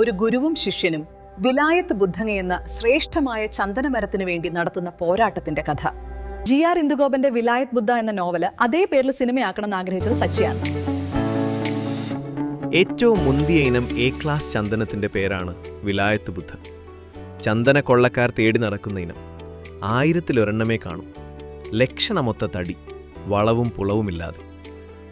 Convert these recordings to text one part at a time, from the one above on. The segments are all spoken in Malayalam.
ഒരു ഗുരുവും ശിഷ്യനും വിലായത്ത് ബുദ്ധങ്ങ എന്ന ശ്രേഷ്ഠമായ ചന്ദനമരത്തിനു വേണ്ടി നടത്തുന്ന പോരാട്ടത്തിന്റെ കഥ. ജി ആർ ഇന്ദുഗോപന്റെ വിലായത്ത് ബുദ്ധ എന്ന നോവൽ അതേ പേരിൽ സിനിമയാക്കണമെന്ന് ആഗ്രഹിച്ചത് സച്ചിയാണ്. ഏറ്റവും മുന്തിയ ഇനം എ ക്ലാസ് ചന്ദനത്തിന്റെ പേരാണ് വിലായത്ത് ബുദ്ധ ചന്ദന കൊള്ളക്കാർ തേടി നടക്കുന്ന ഇനം ആയിരത്തിലൊരെണ്ണമേ കാണും. ലക്ഷണമൊത്ത തടി വളവും പുളവുമില്ലാതെ.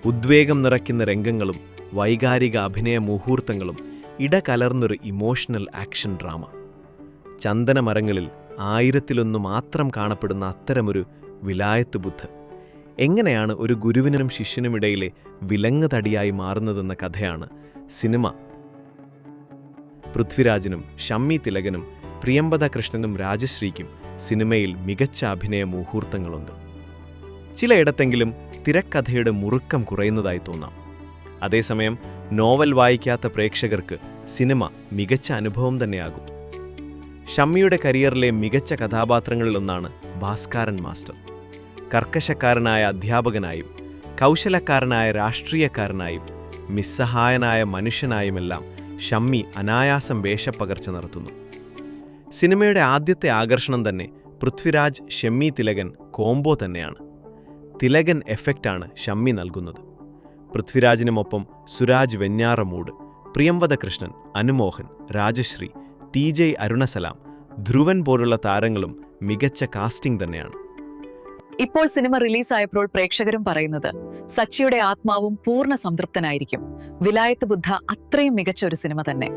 ഉദ്വേഗം നിറയ്ക്കുന്ന രംഗങ്ങളും വൈകാരിക അഭിനയ മുഹൂർത്തങ്ങളും ഇടകലർന്നൊരു ഇമോഷണൽ ആക്ഷൻ ഡ്രാമ ചന്ദനമരങ്ങളിൽ ആയിരത്തിലൊന്ന് മാത്രം കാണപ്പെടുന്ന അത്തരമൊരു വിലായത്ത് ബുദ്ധ. എങ്ങനെയാണ് ഒരു ഗുരുവിനും ശിഷ്യനുമിടയിലെ വിലങ്ങ് തടിയായി മാറുന്നതെന്ന കഥയാണ് സിനിമ. പൃഥ്വിരാജിനും ഷമ്മി തിലകനും പ്രിയംബദ കൃഷ്ണനും രാജശ്രീക്കും സിനിമയിൽ മികച്ച അഭിനയ മുഹൂർത്തങ്ങളുണ്ട്. ചിലയിടത്തെങ്കിലും തിരക്കഥയുടെ മുറുക്കം കുറയുന്നതായി തോന്നാം. അതേസമയം നോവൽ വായിക്കാത്ത പ്രേക്ഷകർക്ക് സിനിമ മികച്ച അനുഭവം തന്നെയാകും. ഷമ്മിയുടെ കരിയറിലെ മികച്ച കഥാപാത്രങ്ങളിലൊന്നാണ് ഭാസ്കാരൻ മാസ്റ്റർ. കർക്കശക്കാരനായ അധ്യാപകനായും കൗശലക്കാരനായ രാഷ്ട്രീയക്കാരനായും നിസ്സഹായനായ മനുഷ്യനായുമെല്ലാം ഷമ്മി അനായാസം വേഷപ്പകർച്ച നടത്തുന്നു. സിനിമയുടെ ആദ്യത്തെ ആകർഷണം തന്നെ പൃഥ്വിരാജ് ഷമ്മി തിലകൻ കോംബോ തന്നെയാണ്. തിലകൻ എഫക്റ്റാണ് ഷമ്മി നൽകുന്നത്. പൃഥ്വിരാജിനുമൊപ്പം സുരാജ് വെഞ്ഞാറമൂട് പ്രിയംവദ കൃഷ്ണൻ അനുമോഹൻ രാജശ്രീ ടി ജെ അരുണസലാം ധ്രുവൻ പോലുള്ള താരങ്ങളും മികച്ച കാസ്റ്റിംഗ് തന്നെയാണ്. ഇപ്പോൾ സിനിമ റിലീസായപ്പോൾ പ്രേക്ഷകരും പറയുന്നത് സച്ചിയുടെ ആത്മാവും പൂർണ സംതൃപ്തനായിരിക്കും. വിലായത്ത് ബുദ്ധ അത്രയും മികച്ച ഒരു സിനിമ തന്നെ.